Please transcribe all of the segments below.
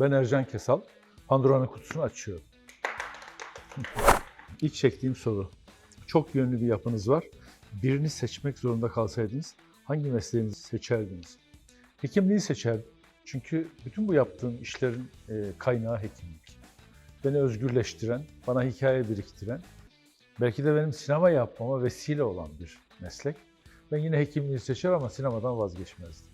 Ben Ercan Kesal. Pandora'nın kutusunu açıyorum. İlk çektiğim soru. Çok yönlü bir yapınız var. Birini seçmek zorunda kalsaydınız hangi mesleğinizi seçerdiniz? Hekimliği seçerdim. Çünkü bütün bu yaptığım işlerin e, kaynağı hekimlik. Beni özgürleştiren, bana hikaye biriktiren, belki de benim sinema yapmama vesile olan bir meslek. Ben yine hekimliği seçer ama sinemadan vazgeçmezdim.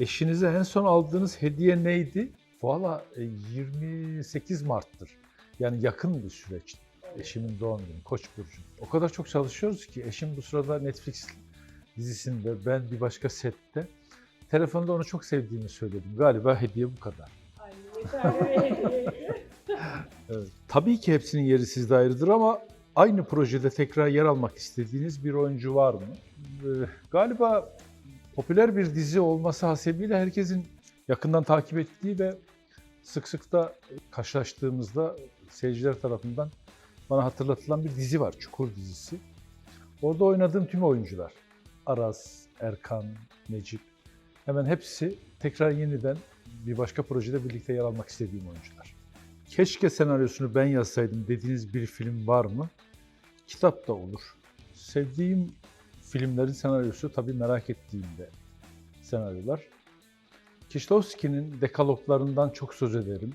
Eşinize en son aldığınız hediye neydi? Valla e, 28 Mart'tır. Yani yakın bir süreç. Eşimin doğum günü, Koç burcu. O kadar çok çalışıyoruz ki eşim bu sırada Netflix dizisinde, ben bir başka sette. Telefonda onu çok sevdiğimi söyledim. Galiba hediye bu kadar. Ay. Evet. Tabii ki hepsinin yeri sizde ayrıdır ama aynı projede tekrar yer almak istediğiniz bir oyuncu var mı? Ee, galiba popüler bir dizi olması hasebiyle herkesin yakından takip ettiği ve sık sık da karşılaştığımızda seyirciler tarafından bana hatırlatılan bir dizi var, Çukur dizisi. Orada oynadığım tüm oyuncular, Aras, Erkan, Necip, hemen hepsi tekrar yeniden bir başka projede birlikte yer almak istediğim oyuncular. Keşke senaryosunu ben yazsaydım dediğiniz bir film var mı? Kitap da olur. Sevdiğim filmlerin senaryosu tabii merak ettiğimde senaryolar. Kieślowski'nin dekaloglarından çok söz ederim.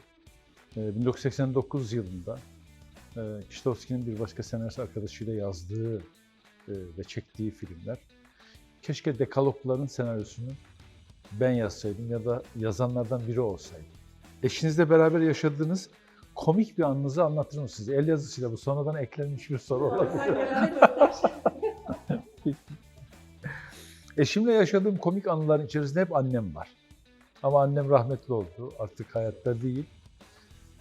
Ee, 1989 yılında e, Kieślowski'nin bir başka senarist arkadaşıyla yazdığı e, ve çektiği filmler. Keşke dekalogların senaryosunu ben yazsaydım ya da yazanlardan biri olsaydım. Eşinizle beraber yaşadığınız komik bir anınızı anlatır mısınız? El yazısıyla bu sonradan eklenmiş bir soru olabilir. Eşimle yaşadığım komik anıların içerisinde hep annem var. Ama annem rahmetli oldu. Artık hayatta değil.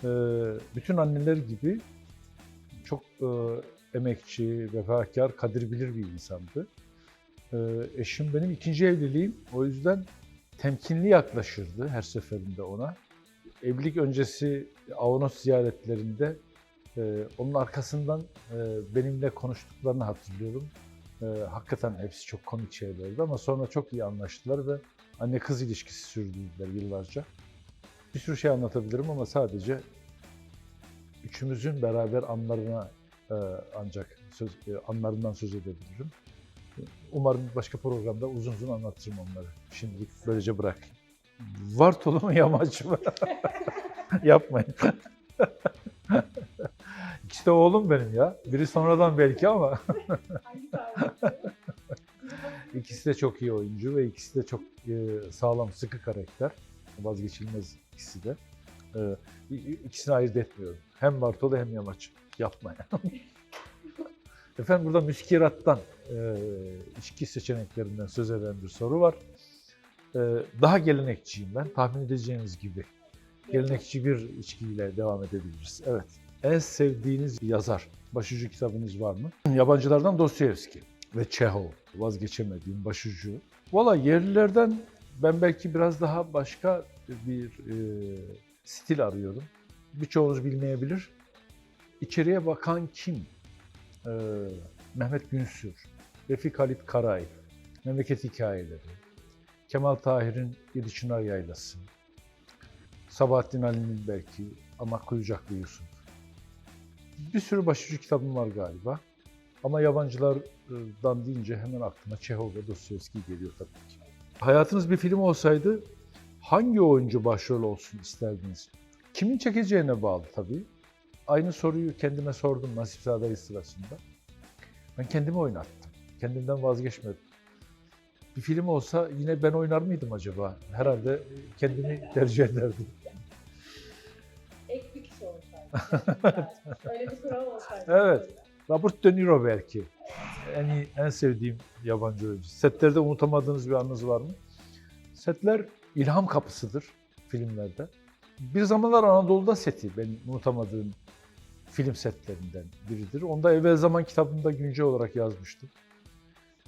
Ee, bütün anneler gibi çok e, emekçi, vefakar, kadir bilir bir insandı. Ee, eşim benim ikinci evliliğim. O yüzden temkinli yaklaşırdı her seferinde ona. Evlilik öncesi Avanos ziyaretlerinde e, onun arkasından e, benimle konuştuklarını hatırlıyorum. Hakikaten hepsi çok komik şeylerdi ama sonra çok iyi anlaştılar ve anne kız ilişkisi sürdürdüler yıllarca. Bir sürü şey anlatabilirim ama sadece üçümüzün beraber anlarına e, ancak söz, e, anlarından söz edebilirim. Umarım başka programda uzun uzun anlatırım onları. Şimdilik böylece bırakayım. Vartolu mu yamaç mı? Yapmayın. İkisi de oğlum benim ya. Biri sonradan belki ama? ikisi de çok iyi oyuncu ve ikisi de çok e, sağlam, sıkı karakter. Vazgeçilmez ikisi de. E, İkisini ayırt etmiyorum. Hem Bartolo hem Yamaç. Yapmayın. Efendim burada müskirattan, e, içki seçeneklerinden söz eden bir soru var. Daha gelenekçiyim ben, tahmin edeceğiniz gibi. Gelenekçi bir içkiyle devam edebiliriz. Evet. En sevdiğiniz yazar, başucu kitabınız var mı? Yabancılardan Dostoyevski ve Çehov. Vazgeçemediğim başucu. Valla yerlilerden ben belki biraz daha başka bir e, stil arıyorum. Birçoğunuz bilmeyebilir. İçeriye bakan kim? Ee, Mehmet Günsür, Refik Halit Karay, Memleket Hikayeleri, Kemal Tahir'in Yedi Çınar Yaylası, Sabahattin Ali'nin belki ama Kuyucaklı Yusuf. Bir sürü başucu kitabım var galiba. Ama yabancılardan deyince hemen aklıma Çehov ve Dostoyevski geliyor tabii ki. Hayatınız bir film olsaydı hangi oyuncu başrol olsun isterdiniz? Kimin çekeceğine bağlı tabii. Aynı soruyu kendime sordum Nasip Adayı sırasında. Ben kendimi oynattım. Kendimden vazgeçmedim. Bir film olsa yine ben oynar mıydım acaba? Herhalde kendimi tercih ederdim. Ek bir kişi olsaydı. Öyle bir kural olsaydı. Evet. Robert De Niro belki. En iyi, en sevdiğim yabancı oyuncu. Setlerde unutamadığınız bir anınız var mı? Setler ilham kapısıdır filmlerde. Bir zamanlar Anadolu'da seti benim unutamadığım film setlerinden biridir. Onda evvel zaman kitabımda güncel olarak yazmıştım.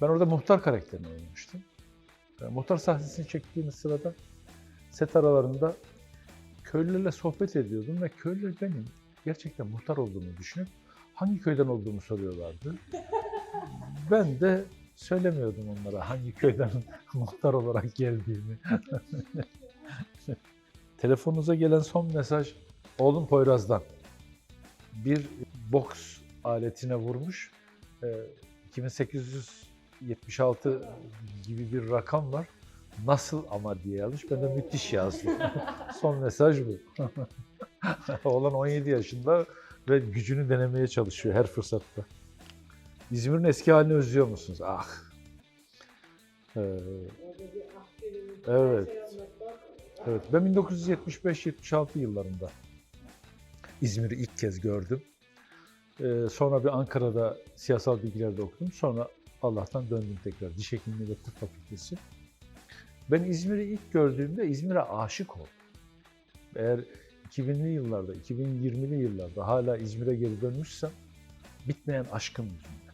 Ben orada muhtar karakterini oynamıştım. Yani muhtar sahnesini çektiğimiz sırada set aralarında köylülerle sohbet ediyordum ve köylüler benim gerçekten muhtar olduğumu düşünüp hangi köyden olduğumu soruyorlardı. Ben de söylemiyordum onlara hangi köyden muhtar olarak geldiğimi. Telefonunuza gelen son mesaj oğlum Poyraz'dan. Bir boks aletine vurmuş. Ee, 2876 gibi bir rakam var. Nasıl ama diye yazmış. Ben de müthiş yazdım. son mesaj bu. Oğlan 17 yaşında ve gücünü denemeye çalışıyor her fırsatta. İzmir'in eski halini özlüyor musunuz? Ah. Ee, Evet. Evet, ben 1975-76 yıllarında İzmir'i ilk kez gördüm. Ee, sonra bir Ankara'da siyasal bilgilerde okudum. Sonra Allah'tan döndüm tekrar. Diş Hekimliği ve Tıp Fakültesi. Ben İzmir'i ilk gördüğümde İzmir'e aşık oldum. Eğer 2000'li yıllarda, 2020'li yıllarda hala İzmir'e geri dönmüşsem bitmeyen aşkım yüzünden.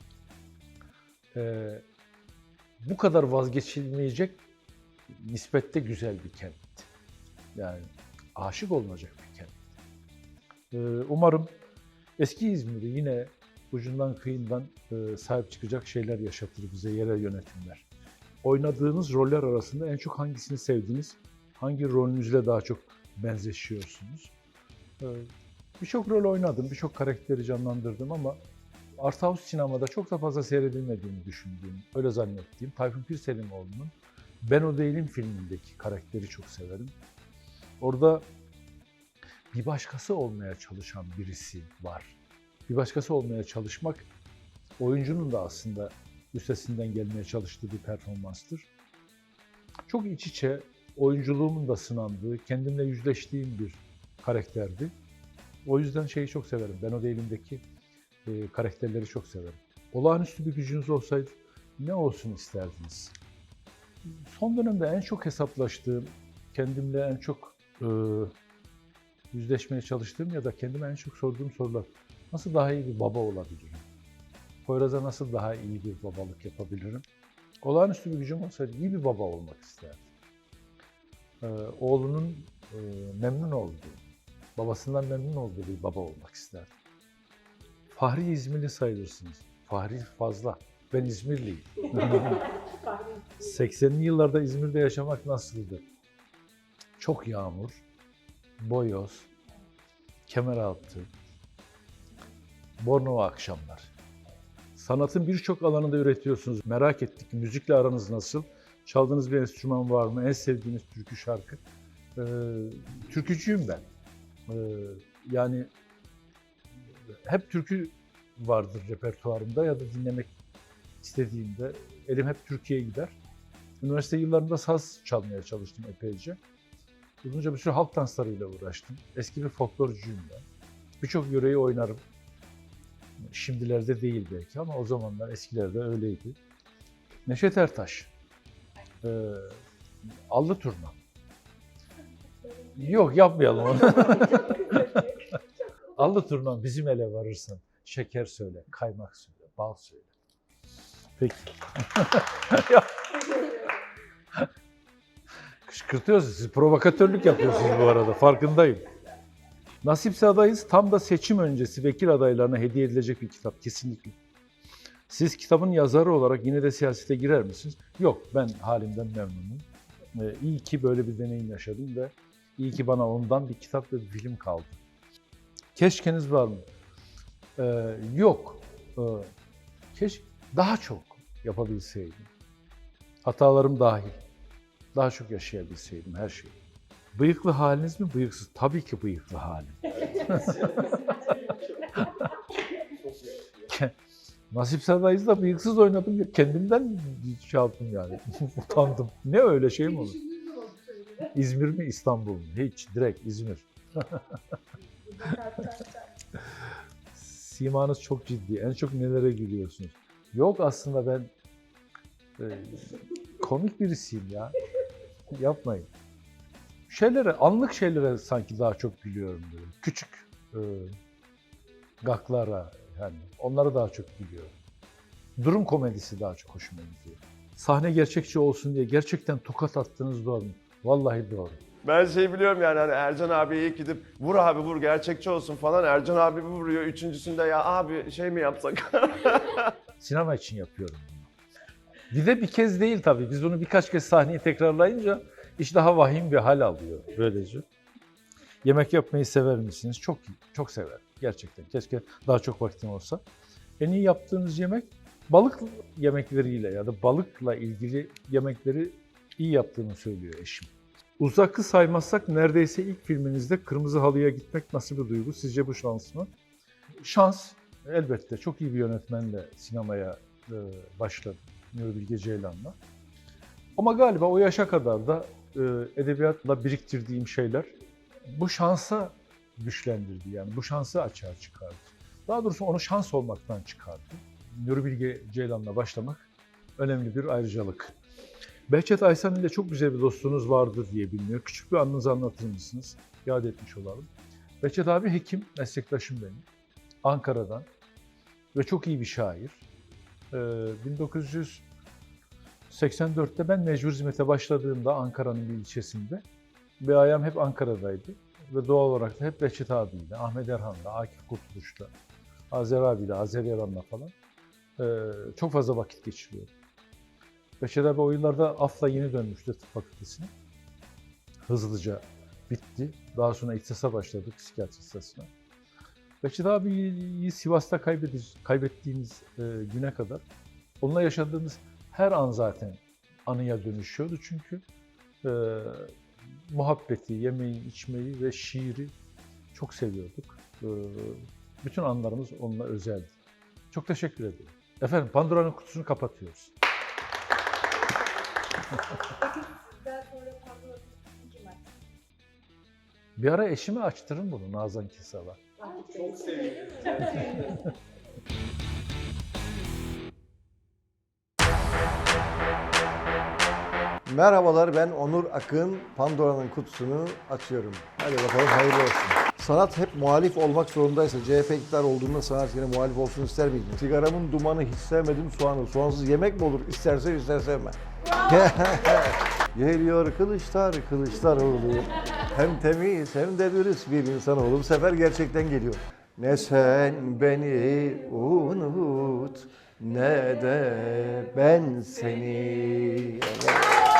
Ee, bu kadar vazgeçilmeyecek nispette güzel bir kent. Yani aşık olunacak bir kent. Ee, umarım eski İzmir'i yine ucundan kıyından e, sahip çıkacak şeyler yaşatır bize yerel yönetimler. Oynadığınız roller arasında en çok hangisini sevdiniz? Hangi rolünüzle daha çok benzeşiyorsunuz? Ee, birçok rol oynadım, birçok karakteri canlandırdım ama Art House sinemada çok da fazla seyredilmediğini düşündüğüm, öyle zannettiğim Tayfun Pirselimoğlu'nun Ben O Değilim filmindeki karakteri çok severim. Orada bir başkası olmaya çalışan birisi var. Bir başkası olmaya çalışmak oyuncunun da aslında üstesinden gelmeye çalıştığı bir performanstır. Çok iç içe, oyunculuğumun da sınandığı, kendimle yüzleştiğim bir karakterdi. O yüzden şeyi çok severim. Ben o değilimdeki e, karakterleri çok severim. Olağanüstü bir gücünüz olsaydı ne olsun isterdiniz? Son dönemde en çok hesaplaştığım, kendimle en çok e, yüzleşmeye çalıştığım ya da kendime en çok sorduğum sorular. Nasıl daha iyi bir baba olabilirim? Poyraz'a nasıl daha iyi bir babalık yapabilirim? Olağanüstü bir gücüm olsaydı iyi bir baba olmak isterdim. Ee, oğlunun e, memnun olduğu, babasından memnun olduğu bir baba olmak isterdim. Fahri İzmirli sayılırsınız. Fahri fazla. Ben İzmirliyim. Fahri 80'li yıllarda İzmir'de yaşamak nasıldı? Çok yağmur, boyoz, kemeraltı, Bornova akşamlar. Sanatın birçok alanında üretiyorsunuz. Merak ettik. Müzikle aranız nasıl? Çaldığınız bir enstrüman var mı? En sevdiğiniz türkü şarkı? Ee, türkücüyüm ben. Ee, yani hep türkü vardır repertuarımda ya da dinlemek istediğimde elim hep Türkiye'ye gider. Üniversite yıllarında saz çalmaya çalıştım epeyce. Uzunca bir süre halk danslarıyla uğraştım. Eski bir folklorcuyum ben. Birçok yöreyi oynarım. Şimdilerde değil belki ama o zamanlar eskilerde öyleydi. Neşet Ertaş. Ee, Allı Turna. Yok yapmayalım onu. Allı Turna bizim ele varırsan şeker söyle, kaymak söyle, bal söyle. Peki. Kışkırtıyorsunuz. Siz provokatörlük yapıyorsunuz bu arada. Farkındayım. Nasipse adayız. Tam da seçim öncesi vekil adaylarına hediye edilecek bir kitap. Kesinlikle. Siz kitabın yazarı olarak yine de siyasete girer misiniz? Yok. Ben halimden memnunum. Ee, iyi ki böyle bir deneyim yaşadım ve iyi ki bana ondan bir kitap ve bir film kaldı. Keşkeniz var mı? Ee, yok. Ee, keş daha çok yapabilseydim. Hatalarım dahil. Daha çok yaşayabilseydim her şeyi. Bıyıklı haliniz mi? Bıyıksız. Tabii ki bıyıklı halim. Nasip Sadayız da bıyıksız oynadım. Kendimden şey yaptım yani. Utandım. Ne öyle şey mi olur? İzmir mi İstanbul mu? Hiç. Direkt İzmir. Simanız çok ciddi. En çok nelere gülüyorsunuz? Yok aslında ben e, komik birisiyim ya. Yapmayın. Şeylere, anlık şeylere sanki daha çok gülüyorum böyle. Küçük e, gaklara yani onlara daha çok gülüyorum. Durum komedisi daha çok hoşuma gidiyor. Sahne gerçekçi olsun diye gerçekten tokat attığınız doğru mu? Vallahi doğru. Ben şey biliyorum yani hani Ercan abiye ilk gidip vur abi vur gerçekçi olsun falan. Ercan abi vuruyor. Üçüncüsünde ya abi şey mi yapsak? Sinema için yapıyorum bunu. Bir de bir kez değil tabii. Biz bunu birkaç kez sahneyi tekrarlayınca iş daha vahim bir hal alıyor böylece. Yemek yapmayı sever misiniz? Çok çok sever. Gerçekten. Keşke daha çok vaktim olsa. En iyi yaptığınız yemek balık yemekleriyle ya da balıkla ilgili yemekleri iyi yaptığını söylüyor eşim. Uzak'ı saymazsak neredeyse ilk filminizde Kırmızı Halı'ya gitmek nasıl bir duygu? Sizce bu şans mı? Şans elbette. Çok iyi bir yönetmenle sinemaya e, başladım. Nuri Bilge Ceylan'la. Ama galiba o yaşa kadar da e, edebiyatla biriktirdiğim şeyler bu şansa güçlendirdi. Yani bu şansı açığa çıkardı. Daha doğrusu onu şans olmaktan çıkardı. Nuri Bilge Ceylan'la başlamak önemli bir ayrıcalık. Behçet Aysan ile çok güzel bir dostluğunuz vardır diye biliniyor. Küçük bir anınızı anlatır mısınız? Yad etmiş olalım. Behçet abi hekim, meslektaşım benim. Ankara'dan ve çok iyi bir şair. Ee, 1984'te ben mecbur hizmete başladığımda Ankara'nın bir ilçesinde ve ayağım hep Ankara'daydı. Ve doğal olarak da hep Behçet abiyle, Ahmet Erhan'la, Akif Kurtuluş'la, Azer abiyle, Azer Yaran'la falan ee, çok fazla vakit geçiriyordum. Behçet abi o yıllarda AF'la yeni dönmüştü tıp fakültesine. Hızlıca bitti. Daha sonra ihtisasa başladık, psikiyatri ihtisasına. Behçet abiyi Sivas'ta kaybettiğimiz e, güne kadar onunla yaşadığımız her an zaten anıya dönüşüyordu. Çünkü e, muhabbeti, yemeği, içmeyi ve şiiri çok seviyorduk. E, bütün anlarımız onunla özeldi. Çok teşekkür ederim. Efendim Pandora'nın kutusunu kapatıyoruz. Bir ara eşime açtırın bunu Nazan Kesala. Çok seviyorum. Merhabalar ben Onur Akın. Pandora'nın kutusunu açıyorum. Hadi bakalım hayırlı olsun. Sanat hep muhalif olmak zorundaysa CHP iktidar olduğunda sanat yine muhalif olsun ister miydin? Sigaramın dumanı hiç sevmedim soğanı. Soğansız yemek mi olur? İsterse ister sevme. Geliyor kılıçlar Kılıçdaroğlu. Hem temiz hem de dürüst bir insan oldu. Bu sefer gerçekten geliyor. Ne sen beni unut ne de ben seni. Evet.